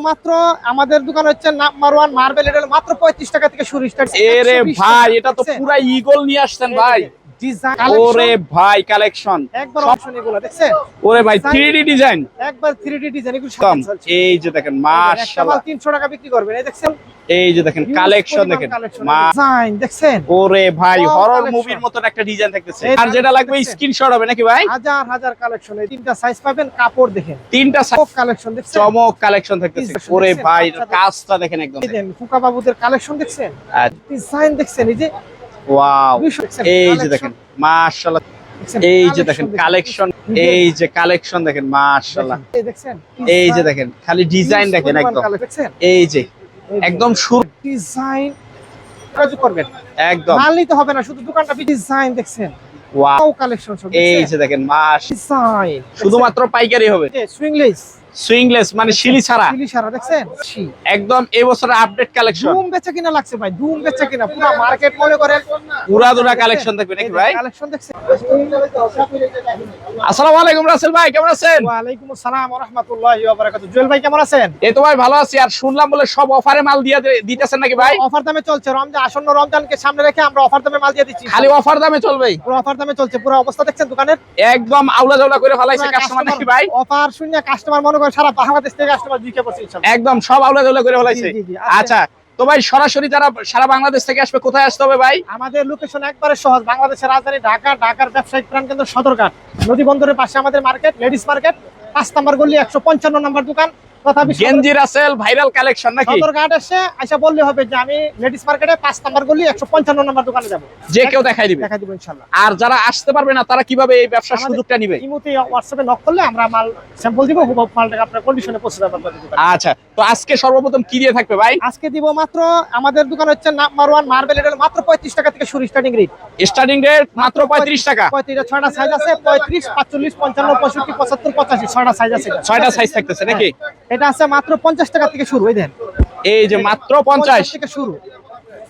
মাত্র আমাদের দোকান হচ্ছে নাম্বার ওয়ান মার্বেল এটা মাত্র পঁয়ত্রিশ টাকা থেকে এরে ভাই এটা তো পুরা ইগল নিয়ে আসছেন ভাই। ডিজাইন ওরে ভাই কালেকশন একবার অপশন এগুলো দেখছেন? ওরে ভাই 3D ডিজাইন একবার থ্রি ডিজাইন এগুলো কম এই যে দেখেন মাশাআল্লাহ। তিনশো টাকা বিক্রি করবেন এই দেখছেন? এই যে দেখেন কালেকশন দেখেন। ডিজাইন দেখছেন? ওরে ভাই হরর মুভির মতন একটা ডিজাইন থাকতেছে। আর যেটা লাগবে। স্ক্রিনশট হবে নাকি ভাই? হাজার হাজার কালেকশন এই তিনটা সাইজ পাবেন কাপড় দেখেন। তিনটা কালেকশন দেখছেন? চমক কালেকশন থাকতেছে। ওরে ভাই কাজটা দেখেন একদম। ফুকা বাবুদের কালেকশন দেখছেন? ডিজাইন দেখছেন এই যে ওয়াও এই যে দেখেন মাশাআল্লাহ। এই যে দেখেন দেখেন। কালেকশন এই যে কালেকশন দেখেন মাশাআল্লাহ। এই যে দেখেন খালি ডিজাইন দেখেন একদম। Colour এই যে একদম শুরু। ডিজাইন যোগাযোগ করবেন। একদম। মাল নিতে হবে না শুধু দোকানটা ডিজাইন দেখছেন। ওয়াও কালেকশন এই যে দেখেন শুধুমাত্র পাইকারি হবে। সুইংলেস মানে শিলি ছাড়া। চিলি সারা দেখছেন? একদম এই বছরের আপডেট কালেকশন ধুম বেচা কিনা লাগছে ভাই ধুম বেচা কিনা পুরো মার্কেট মনে করেন। পুরা দুরা কালেকশন থাকবে নাকি ভাই? কালেকশন দেখছেন? আসসালামু আলাইকুম রাসেল ভাই কেমন আছেন? ওয়ালাইকুম আসসালাম ওয়া রাহমাতুল্লাহি ওয়া বারাকাতুহু জুয়েল ভাই কেমন আছেন? এই তো ভাই ভালো আছি। আর শুনলাম বলে সব অফারে মাল দিয়ে দিতেছেন নাকি ভাই? অফার দামে চলছে রমজান আসন্ন রমজানকে সামনে রেখে আমরা অফার দামে মাল দিয়ে দিচ্ছি। খালি অফার দামে চলবে? পুরো অফার দামে চলছে পুরো অবস্থা দেখছেন দোকানের? একদম আউলা জাউলা করে ফেলাইছে কাস্টমার নাকি ভাই? অফার শূন্য কাস্টমার মনে করে সারা বাংলাদেশ থেকে কাস্টমার দিকে পড়ছে একদম সব আউলা জাউলা করে ফেলাইছে। আচ্ছা তো ভাই সরাসরি যারা সারা বাংলাদেশ থেকে আসবে কোথায় আসতে হবে ভাই? আমাদের লোকেশন একবারে সহজ বাংলাদেশের রাজধানী ঢাকা ঢাকার ব্যবসায়িক প্রাণকেন্দ্র সদরঘাট। নদী বন্দরের পাশে আমাদের মার্কেট লেডিস মার্কেট পাঁচ নম্বর গলি একশো পঞ্চান্ন নম্বর দোকান। গেঞ্জি রাসেল ভাইরাল কালেকশন নাকি? সদরঘাট এসে আইসা বললে হবে যে আমি লেডিস মার্কেটে পাঁচ নম্বর গলি একশো পঞ্চান্ন নম্বর দোকানে যাব। যে কেউ দেখাই দিবে। দেখা দিব ইনশাল্লাহ। আর যারা আসতে পারবে না তারা কীভাবে এই ব্যবসার সুযোগটা নিবে? ইমুতে হোয়াটসঅ্যাপে নক করলে আমরা মাল স্যাম্পল দিব হুবহু মালটাকে আপনার কন্ডিশনে পৌঁছে দেবো। আচ্ছা তো আজকে সর্বপ্রথম কি দিয়ে থাকবে ভাই? আজকে দিব মাত্র আমাদের দোকান হচ্ছে নাম্বার ওয়ান মার্বেল এটা মাত্র পঁয়ত্রিশ টাকা থেকে শুরু স্টার্টিং রেট স্টার্টিং রেট মাত্র পঁয়ত্রিশ টাকা। পঁয়ত্রিশ ছয়টা সাইজ আছে পঁয়ত্রিশ পাঁচচল্লিশ পঞ্চান্ন পঁয়ষট্টি পঁচাত্তর পঁচাশি ছয়টা সাইজ আছে। ছয়টা সাইজ থাকতেছে নাকি? এটা আছে মাত্র পঞ্চাশ টাকা থেকে শুরু এই দেন এই যে মাত্র পঞ্চাশ। থেকে শুরু।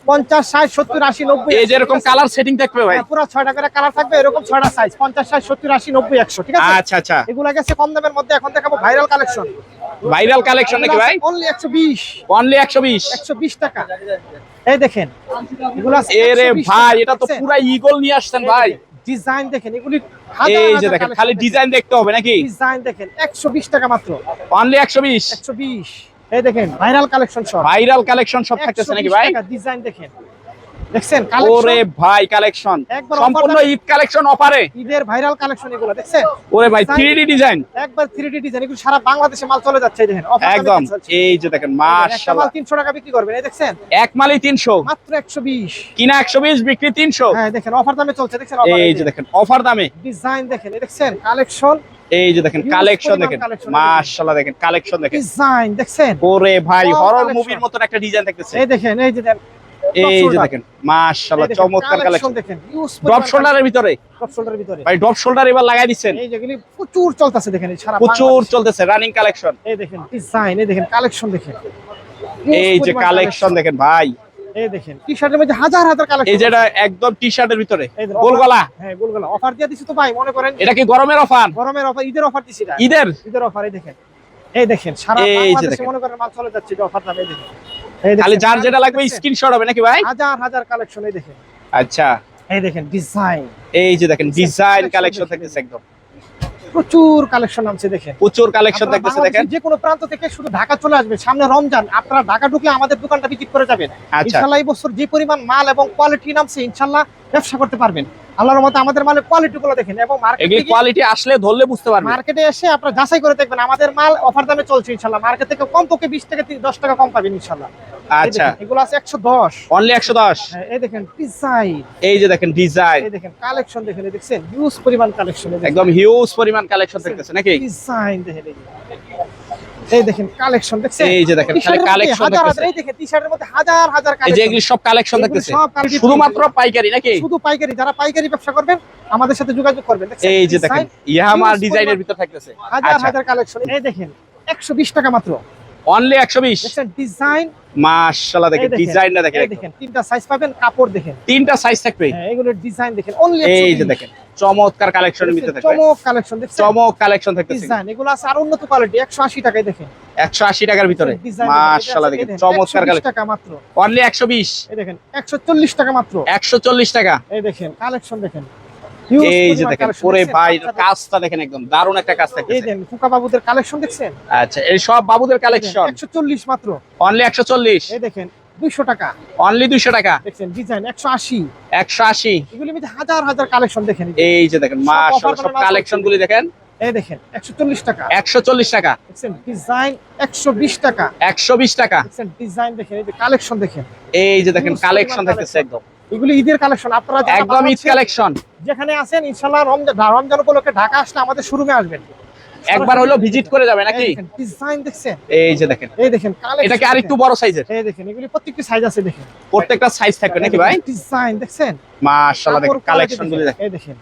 পঞ্চাশ ষাট সত্তর আশি নব্বই এই যে এরকম কালার সেটিং থাকবে ভাই? হ্যাঁ, পুরো ছয়টা করে কালার থাকবে এরকম ছয়টা সাইজ পঞ্চাশ ষাট সত্তর আশি নব্বই একশো ঠিক আছে? আচ্ছা আচ্ছা। এগুলো গেছে কম দামের মধ্যে এখন দেখাবো ভাইরাল কালেকশন ভাইরাল কালেকশন নাকি ভাই? অনলি একশো বিশ। অনলি একশো বিশ। একশো বিশ টাকা। এই দেখেন। এগুলো আছে এরে 120 ভাই এটা তো? পুরা ইগল নিয়ে আসছেন ভাই। ডিজাইন দেখেন এগুলি এই যে দেখেন খালি ডিজাইন দেখতে হবে নাকি? ডিজাইন দেখেন একশো বিশ টাকা মাত্র। অনলি একশো বিশ? একশো বিশ। এই দেখেন ভাইরাল কালেকশন সব ভাইরাল কালেকশন সব থাকতেছে নাকি ভাই? ডিজাইন দেখেন। দেখছেন? ওরে ভাই কালেকশন সম্পূর্ণ ঈদ কালেকশন অফারে ঈদের ভাইরাল কালেকশন এগুলো দেখছেন? ওরে ভাই Design- থ্রি ডিজাইন একবার থ্রি ডি ডিজাইন এগুলো সারা বাংলাদেশে মাল চলে যাচ্ছে দেখেন। একদম। এই যে দেখেন মাশাআল্লাহ মাল তিনশো টাকা বিক্রি করবেন এই দেখছেন? এক মালই তিনশো। মাত্র একশো বিশ। কিনা একশো বিশ বিক্রি তিনশো। হ্যাঁ দেখেন অফার দামে চলছে দেখছেন এই যে দেখেন অফার দামে। ডিজাইন দেখেন এই দেখছেন কালেকশন এই যে দেখেন কালেকশন দেখেন। মাশাআল্লাহ দেখেন কালেকশন দেখেন। ডিজাইন দেখছেন? ওরে ভাই হরর মুভির মতন একটা ডিজাইন থাকতেছে এই দেখেন এই যে দেখেন এই যে দেখেন মাশাআল্লাহ চমৎকার কালেকশন দেখেন ড্রপ শোল্ডারের ভিতরে। ড্রপ শোল্ডারের ভিতরে। ভাই ড্রপ শোল্ডার এবার লাগাই দিচ্ছেন। এই যেগুলি প্রচুর চলতেছে দেখেন সারা প্রচুর চলতেছে রানিং কালেকশন এই দেখেন ডিজাইন এই দেখেন কালেকশন দেখেন। এই যে কালেকশন দেখেন ভাই। এই দেখেন টি শার্টের মধ্যে হাজার হাজার কালেকশন এই যেটা একদম টি শার্টের ভিতরে। এই দেখেন, গোল গলা। হ্যাঁ গোলগলা অফার দিয়ে দিছি তো ভাই মনে করেন এটা কি গরমের অফার গরমের অফার ঈদের অফার দিছি ঈদের? ঈদের অফার এই দেখেন। এই দেখেন সারা বাংলাদেশে মনে করেন মাল চলে যাচ্ছে এটা অফার এই দেখেন। দেখেন, যার যেটা লাগবে স্ক্রিনশট হবে নাকি ভাই? হাজার হাজার কালেকশন এই দেখেন। আচ্ছা। এই দেখেন ডিজাইন এই যে দেখেন ডিজাইন কালেকশন থাকতেছে একদম। প্রচুর কালেকশন নামছে দেখেন। প্রচুর কালেকশন থাকতেছে দেখেন। যে কোনো প্রান্ত থেকে শুধু ঢাকা চলে আসবে সামনে রমজান আপনারা ঢাকা ঢুকে আমাদের দোকানটা ভিজিট করে যাবেন। ইনশাআল্লাহ ইনশাল্লাহ এই বছর যে পরিমাণ মাল এবং কোয়ালিটি নামছে ইনশাল্লাহ ব্যবসা করতে পারবেন। আল্লাহর মতে আমাদের মালের কোয়ালিটি গুলো দেখেন এবং মার্কেটে কোয়ালিটি আসলে ধরলে বুঝতে পারবে মার্কেটে এসে আপনারা যাচাই করে দেখবেন আমাদের মাল অফার দামে চলছে ইনশাল্লাহ। মার্কেট থেকে কম পক্ষে বিশ থেকে দশ টাকা কম পাবেন ইনশাল্লাহ। আচ্ছা। এগুলো আছে একশো দশ। অনলি একশো দশ? এই দেখেন ডিজাইন এই যে দেখেন ডিজাইন এই দেখেন কালেকশন দেখেন এই দেখছেন হিউজ পরিমাণ কালেকশন একদম হিউজ পরিমাণ কালেকশন থাকতেছে নাকি? ডিজাইন দেখেন। এই দেখেন কালেকশন দেখছেন? এই যে দেখেন খালি কালেকশন হাজার এই দেখেন টি-শার্টের মধ্যে হাজার হাজার এই যে এগুলি সব কালেকশন quality শুধুমাত্র পাইকারি নাকি? শুধু পাইকারি যারা পাইকারি ব্যবসা করবেন আমাদের সাথে যোগাযোগ করবেন দেখছেন? এই যে দেখেন ইয়ামার ডিজাইনের ভিতর থাকতেছে। হাজার আচ্ছা। হাজার কালেকশন এই দেখেন একশো বিশ টাকা মাত্র। অনলি একশো বিশ। দেখছেন ডিজাইন মাশাল্লাহ দেখেন ডিজাইনটা দেখেন দেখেন তিনটা সাইজ পাবেন কাপড় দেখেন। তিনটা সাইজ থাকবে। হ্যাঁ এগুলোর ডিজাইন দেখেন অনলি এই যে দেখেন চমৎকার কালেকশনের ভিতরে থাকবে। চমক কালেকশন দেখছেন? চমক কালেকশন থাকতেছে। ডিজাইন এগুলো আছে আর উন্নত কোয়ালিটি 180 টাকায় দেখেন। একশো আশি টাকার ভিতরে। মাশাল্লাহ দেখেন চমৎকার কালেকশন টাকা মাত্র। অনলি একশো বিশ। এই দেখেন 140 টাকা মাত্র। একশো চল্লিশ টাকা। এই দেখেন কালেকশন দেখেন। এই যে দেখেন collection ভাই কাজটা দেখেন একদম দারুণ একটা কাজ এই ফুকা বাবুদের কালেকশন দেখছেন? আচ্ছা এই সব বাবুদের কালেকশন 140 মাত্র। অনলি একশো চল্লিশ। এই দেখেন 200 টাকা। অনলি টাকা। ডিজাইন 180 একশো আশি। মধ্যে হাজার হাজার কালেকশন দেখেন এই যে। দেখেন সব সব করে কালেকশন গুলি দেখেন। এই দেখেন 140 টাকা। টাকা। দেখছেন ডিজাইন 120 টাকা। একশো বিশ টাকা। দেখছেন ডিজাইন দেখেন এই যে কালেকশন দেখেন। এই যে দেখেন কালেকশন থাকতেছে একদম। এগুলি ঈদের কালেকশন আপনারা একদম ঈদ কালেকশন যেখানে আছেন ইনশাআল্লাহ রমজান রমজান উপলক্ষে ঢাকা আসলে আমাদের শোরুমে আসবেন। একবার হলো ভিজিট করে যাবে নাকি? ডিজাইন দেখছেন? এই যে দেখেন। এই দেখেন এটা কি আরেকটু বড় সাইজের এই দেখেন এগুলি প্রত্যেকটি সাইজ আছে দেখেন। প্রত্যেকটা সাইজ থাকবে নাকি ভাই? ডিজাইন দেখছেন? মাশাআল্লাহ দেখেন কালেকশন গুলি দেখেন এই দেখেন।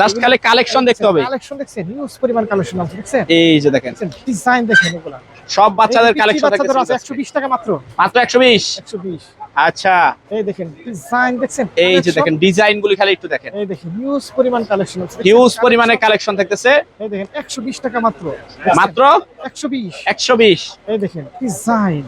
জাস্ট খালি কালেকশন দেখতে হবে। কালেকশন দেখছেন হিউজ পরিমাণ কালেকশন আছে দেখছেন? এই যে দেখেন। ডিজাইন দেখেন এগুলা। সব বাচ্চাদের কালেকশন আছে থাকতেছে 120 টাকা মাত্র। মাত্র একশো বিশ। 120 আচ্ছা। এই দেখেন ডিজাইন দেখছেন? এই যে দেখেন ডিজাইন গুলি খালি একটু দেখেন। এই দেখেন হিউজ পরিমাণ কালেকশন আছে। হিউজ পরিমাণে কালেকশন থাকতেছে। এই দেখেন 120 টাকা মাত্র। মাত্র? 120 একশো বিশ। এই দেখেন ডিজাইন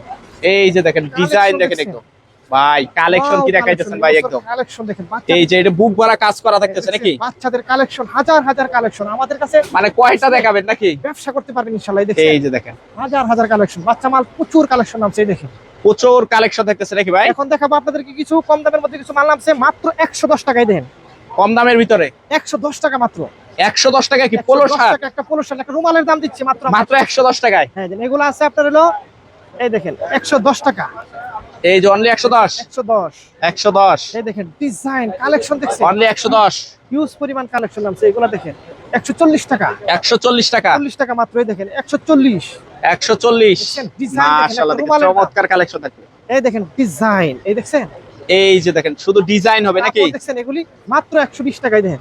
এই যে দেখেন ডিজাইন দেখেন। একদম। ভাই কালেকশন কি দেখাইতেছেন ভাই একদম। কালেকশন দেখেন এই যে এটা বুক ভরা কাজ করা থাকতেছে নাকি? বাচ্চাদের কালেকশন হাজার হাজার কালেকশন আমাদের কাছে মানে কয়টা দেখাবেন নাকি? ব্যবসা করতে পারবেন ইনশাআল্লাহ এই এই দেখেন যে দেখেন। হাজার হাজার কালেকশন বাচ্চা মাল প্রচুর কালেকশন নামছে এই দেখেন। প্রচুর কালেকশন থাকতেছে নাকি ভাই? এখন দেখাবো আপনাদেরকে কিছু কম দামের মধ্যে কিছু মাল নামছে মাত্র 110 টাকায় দেন। কম দামের ভিতরে? 110 টাকা মাত্র। একশো দশ টাকা কি 110 পোলো শার্ট একটা পোলো শার্ট একটা রুমালের দাম দিচ্ছে মাত্র। মাত্র একশো দশ টাকায়? হ্যাঁ এগুলো আছে আপনার হলো এই দেখেন 110 টাকা। এই যে অনলি একশো দশ। 110 এই দেখেন ডিজাইন কালেকশন দেখছেন? অনলি একশো দশ। হিউজ পরিমাণ কালেকশন নামছে এগুলো দেখেন 140 টাকা। একশো চল্লিশ টাকা। 40 টাকা মাত্র এই দেখেন 140 একশো চল্লিশ। দেখছেন, design দেখেন, মাশাআল্লাহ দেখেন চমৎকার কালেকশন থাকবে এই দেখেন ডিজাইন এই দেখছেন? এই যে দেখেন শুধু ডিজাইন হবে নাকি? দেখছেন এগুলি মাত্র 120 টাকায় দেন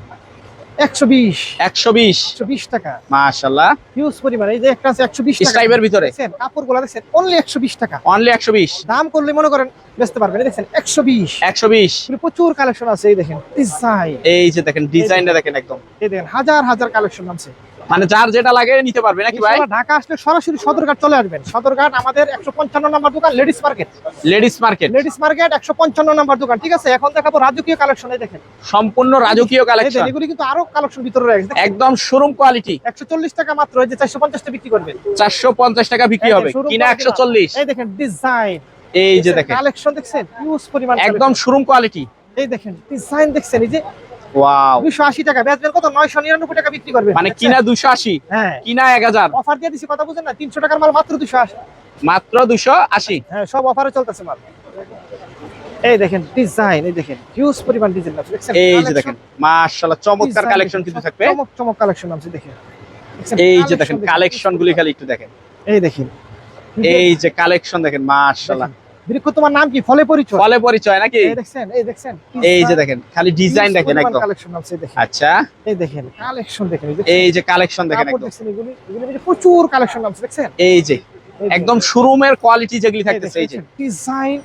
টাকা। মাশাল্লাহ হিউজ পরিমাণ। এই যে একটা আছে 120 টাকা। স্ট্রাইপের ভিতরে। দেখেন কাপড়গুলো দেখেন অনলি 120 টাকা। অনলি একশো বিশ। দাম করলে মনে করেন বেচতে পারবেন। দেখেন দেখছেন 120 একশো বিশ। প্রচুর কালেকশন আছে এই দেখেন ডিজাইন এই যে দেখেন ডিজাইনটা দেখেন একদম। এই দেখেন হাজার হাজার কালেকশন আছে। মানে যার যেটা লাগে নিতে পারবে নাকি ভাই? ঢাকা আসলে সরাসরি সদরঘাট চলে আসবেন। সদরঘাট আমাদের 155 নম্বর দোকান ladies market. Ladies market. Ladies market 155 number দোকান ঠিক আছে? এখন দেখাবো রাজকীয় কালেকশন দেখেন। সম্পূর্ণ রাজকীয় কালেকশন। এগুলি কিন্তু আরও কালেকশন ভিতরে রয়েছে। একদম শোরুম কোয়ালিটি 140 টাকা মাত্র এই যে 450 টাকা বিক্রি করবেন। চারশো পঞ্চাশ টাকা বিক্রি হবে কিনা একশো চল্লিশ। এই দেখেন ডিজাইন এই যে দেখেন। কালেকশন দেখছেন? হিউজ পরিমাণ একদম শোরুম কোয়ালিটি এই দেখেন ডিজাইন দেখছেন এই যে ওয়াও 280 টাকা। বেচবেন কত? 999 টাকা বিক্রি করবেন। মানে কিনা দুশো আশি হ্যাঁ। কিনা এক হাজার। অফার দিয়ে দিছি কথা বুঝেন না? 300 টাকার মাল মাত্র 280 মাত্র দুশো আশি। হ্যাঁ সব অফারে চলতেছে মাল। এই দেখেন ডিজাইন এই দেখেন হিউজ পরিমাণ ডিজাইন আছে। এই যে দেখেন মাশাআল্লাহ চমৎকার কালেকশন কিন্তু থাকবে। চমক চমক কালেকশন আছে দেখেন। এই যে দেখেন কালেকশন গুলি খালি একটু দেখেন। এই দেখেন। এই যে কালেকশন দেখেন মাশাআল্লাহ। বৃক্ষ তোমার নাম কি? ফলে পরিচয়? ফলে পরিচয় নাকি? এই দেখছেন এই দেখছেন। এই যে দেখেন খালি ডিজাইন দেখেন একদম। কালেকশন আছে দেখেন। আচ্ছা। এই দেখেন কালেকশন দেখেন এই যে কালেকশন দেখেন একদম। দেখছেন এগুলি প্রচুর কালেকশন আছে দেখছেন? এই যে একদম শোরুমের কোয়ালিটি যেগুলি থাকতেছে এই যে। ডিজাইন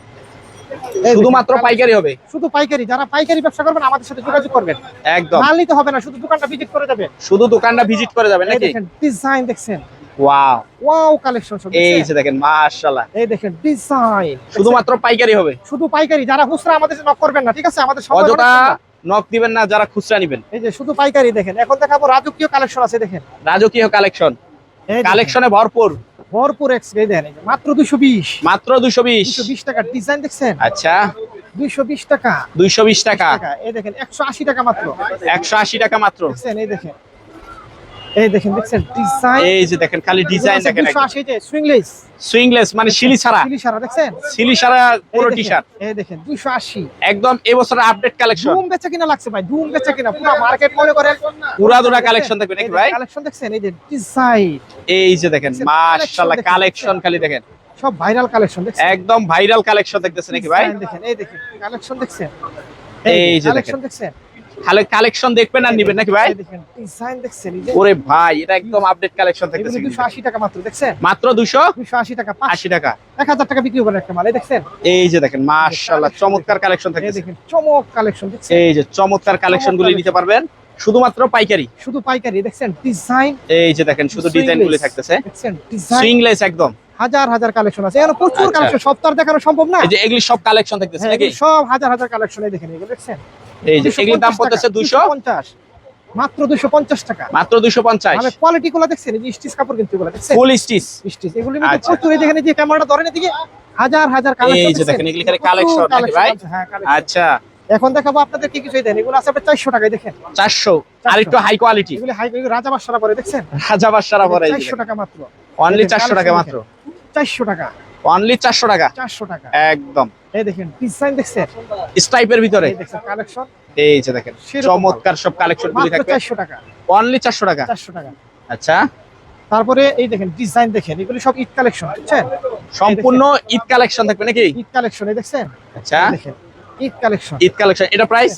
শুধুমাত্র পাইকারি হবে? শুধু পাইকারি যারা পাইকারি ব্যবসা করবেন আমাদের সাথে যোগাযোগ করবেন। একদম। মাল নিতে হবে না শুধু দোকানটা ভিজিট করে যাবেন শুধু দোকানটা ভিজিট করে যাবেন নাকি? দেখেন ডিজাইন দেখছেন। ওয়াও ওয়াও কালেকশন সব এই যে দেখেন মাশাআল্লাহ। এই দেখেন ডিজাইন শুধুমাত্র পাইকারি হবে। শুধু পাইকারি যারা খুচরা আমাদের নক করবেন না ঠিক আছে? আমাদের অযথা নক দিবেন না যারা খুচরা নিবেন। এই যে শুধু পাইকারি দেখেন। এখন দেখাবো রাজকীয় কালেকশন আছে দেখেন। রাজকীয় কালেকশন কালেকশনে ভরপুর। ভরপুর এক্স এই দেখেন মাত্র 220 মাত্র দুশো বিশ। 220 টাকা ডিজাইন দেখছেন? আচ্ছা। 220 টাকা। দুইশো বিশ টাকা। টাকা এই দেখেন 180 টাকা মাত্র। একশো আশি টাকা মাত্র। দেখছেন এই দেখেন। এই দেখেন দেখছেন? ডিজাইন এই যে দেখেন খালি ডিজাইন দেখেন 280 যে সুইংলেস সুইংলেস মানে শিলি ছাড়া। সারা দেখছেন? শিলি ছাড়া পুরো টি-শার্ট এই দেখেন 280 একদম আপডেট কালেকশন ধুম বেচা কিনা লাগছে ভাই ধুম বেচা কিনা পুরো মার্কেট মনে করেন। পুরা দুরা কালেকশন দেখবেন নাকি ভাই? কালেকশন দেখছেন এই যে ডিজাইন এই যে দেখেন মাশাআল্লাহ কালেকশন খালি দেখেন। সব ভাইরাল কালেকশন দেখছেন। একদম ভাইরাল কালেকশন দেখতেছেন নাকি ভাই? দেখেন এই দেখেন কালেকশন দেখছেন। এই যে কালেকশন দেখছেন। খালি কালেকশন দেখবেন আর নিবেন নাকি ভাই? ডিজাইন দেখছেন ওরে ভাই এটা একদম আপডেট কালেকশন থাকতেছে এগুলো দুশো আশি টাকা মাত্র দেখছেন? মাত্র দুশো দুশো আশি টাকা পাঁচ আশি টাকা। এক হাজার টাকা বিক্রি করবেন একটা মাল এই দেখছেন? এই যে দেখেন মাশাআল্লাহ চমৎকার কালেকশন। এই থাকতেছে। দেখেন চমক কালেকশন দেখছেন? এই যে চমৎকার কালেকশন গুলি নিতে পারবেন শুধুমাত্র পাইকারি। শুধু পাইকারি দেখছেন? ডিজাইন এই যে দেখেন শুধু ডিজাইন গুলি থাকতেছে। দেখছেন? ডিজাইন সুইংলেস একদম। হাজার হাজার কালেকশন আছে। এখানে প্রচুর আচ্ছা। কালেকশন সব তো আর দেখানো সম্ভব না? এই যে এগুলি সব কালেকশন থাকতেছে হ্যাঁ, নাকি? সব হাজার হাজার কালেকশন এই দেখেন এগুলো দেখছেন? এই যে এগুলির দাম পড়তেছে দুইশো? পঞ্চাশ। মাত্র দুশো পঞ্চাশ টাকা। মাত্র দুইশো পঞ্চাশ। মানে কোয়ালিটি গুলো দেখছেন এই যে স্টিচ কাপড় কিন্তু এগুলো দেখছেন? ফুল স্টিচ স্টিচ এগুলো আচ্ছা। প্রচুর এই দেখেন যে ক্যামেরাটা ধরেন এদিকে হাজার হাজার কালেকশন এই যে দেখেন, এগুলি collection নাকি ভাই? হ্যাঁ। আচ্ছা। এখন দেখাবো আপনাদের কি কিছু দেন এগুলো আছে আপনার চারশো টাকায় দেখেন। চারশো। আর একটু হাই কোয়ালিটি এগুলো হাই রাজা বাসারা পরে দেখছেন? রাজা বাসারা পরে চারশো টাকা মাত্র। অনলি চারশো টাকা মাত্র। চারশো টাকা। অনলি চারশো টাকা। চারশো টাকা। একদম। এই দেখেন ডিজাইন দেখছেন স্টাইপের ভিতরে? দেখছেন কালেকশন এই যে দেখেন চমৎকার সব কালেকশন গুলি থাকবে। চারশো টাকা। অনলি টাকা? চারশো টাকা। আচ্ছা। তারপরে এই দেখেন ডিজাইন দেখেন এগুলো সব ঈদ কালেকশন বুঝছেন? সম্পূর্ণ ঈদ কালেকশন থাকবে নাকি? ঈদ কালেকশন এই দেখছেন? আচ্ছা। দেখেন ঈদ কালেকশন। ঈদ কালেকশন। এটা প্রাইস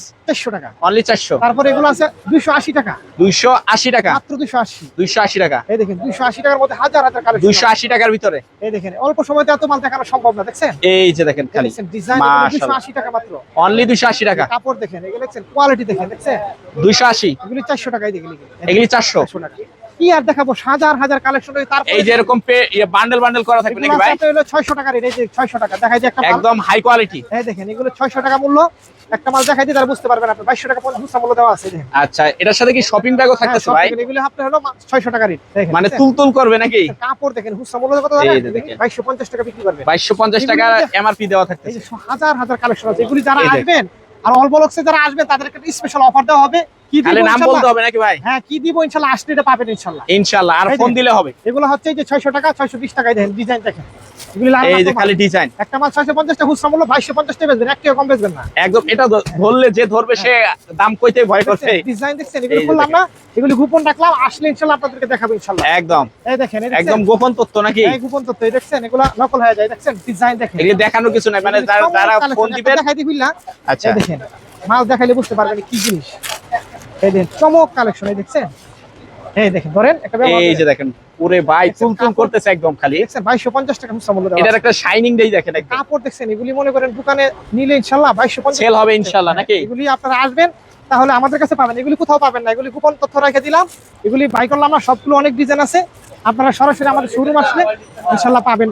টাকা। অনলি চারশো। তারপরে এগুলো আছে দুইশো আশি টাকা। দুইশো আশি টাকা। মাত্র দুইশো আশি। দুইশো আশি টাকা। এই দেখেন টাকার মধ্যে হাজার হাজার কালেকশন। দুইশো আশি টাকার ভিতরে। এই দেখেন অল্প সময়তে এত মাল দেখানো সম্ভব না দেখছেন? এই যে দেখেন খালি। ডিজাইন দুইশো মাশাআল্লাহ। আশি টাকা মাত্র। অনলি দুইশো আশি টাকা। কাপড় দেখেন এগুলো দেখছেন কোয়ালিটি দেখেন দেখছেন? দুইশো আশি। এগুলি চারশো টাকায় দেখলি এগুলি। চারশো টাকা। কি আর দেখাবো? হাজার হাজার কালেকশন এই যে এরকম বান্ডেল বান্ডেল করা থাকবে নাকি ভাই? আছে হলো ছয়শো টাকার এই যে ছয়শো টাকা। দেখাই যে একটা একদম হাই কোয়ালিটি এই দেখেন এগুলো ছয়শো টাকা মূল্য। একটা মাল দেখাই দিয়ে তারা বুঝতে পারবেন আপনি। বাইশশো টাকা পর্যন্ত খুচরা মূল্য দেওয়া আছে দেখেন। আচ্ছা এটার সাথে কি শপিং ব্যাগও থাকতেছে ভাই? এগুলো আপনার হলো ছয়শো টাকার দেখেন মানে? তুলতুল করবে নাকি? কাপড় দেখেন খুচরা মূল্য কত এই যে দেখেন। বাইশশো পঞ্চাশ টাকা বিক্রি পঞ্চাশ টাকা এমআরপি দেওয়া এই যে হাজার হাজার কালেকশন আছে। এগুলি যারা আসবেন আর অল্প লোকসে যারা আসবেন তাদেরকে একটা স্পেশাল অফার দেওয়া হবে। কি দিব নাম বলতে হবে নাকি ভাই? হ্যাঁ কি দিব ইনশাল্লাহ? আসলে এটা পাবেন আর ফোন দিলে হবে। এগুলো হচ্ছে যে ছয়শো টাকা ছয়শো বিশ টাকায় দেখেন ডিজাইন দেখেন। এই যে খালি ডিজাইন একটা মাল খুচরা মূল্য বেচবেন কম বেচবেন না। একদম এটা ধরলে যে ধরবে সে দাম কইতে ভয় করছে। ডিজাইন দেখছেন? এগুলো। না এগুলি গোপন রাখলাম আসলে আপনাদেরকে দেখাবো একদম। এই দেখেন একদম গোপন তথ্য নাকি? এই গোপন তথ্য এই দেখছেন? এগুলো নকল হয়ে যায় দেখছেন? ডিজাইন দেখেন। কিছু নাই মানে যারা ফোন দিবেন দেখাই দিবি না। আচ্ছা। এই দেখেন মাল দেখাইলে বুঝতে পারবেন কি জিনিস। এই দেখেন চমক কালেকশন এই দেখছেন? এই দেখেন ধরেন একটা এই যে দেখেন পুরে ভাই করতেছে একদম খালি। দেখছেন বাইশশো পঞ্চাশ টাকা খুচরা মূল্য এটার একটা শাইনিং দেই দেখেন একদম। কাপড় দেখছেন এগুলি মনে করেন দোকানে নিলে বাইশশো পঞ্চাশ সেল হবে ইনশাল্লাহ নাকি? এগুলি আপনারা আসবেন তাহলে আমাদের কাছে পাবেন। এগুলি কোথাও পাবেন না এগুলি গোপন তথ্য রেখে দিলাম। এগুলি বাই করলাম না সবগুলো অনেক ডিজাইন আছে। আপনারা সরাসরি আমাদের শোরুম আসলে ইনশাল্লাহ পাবেন।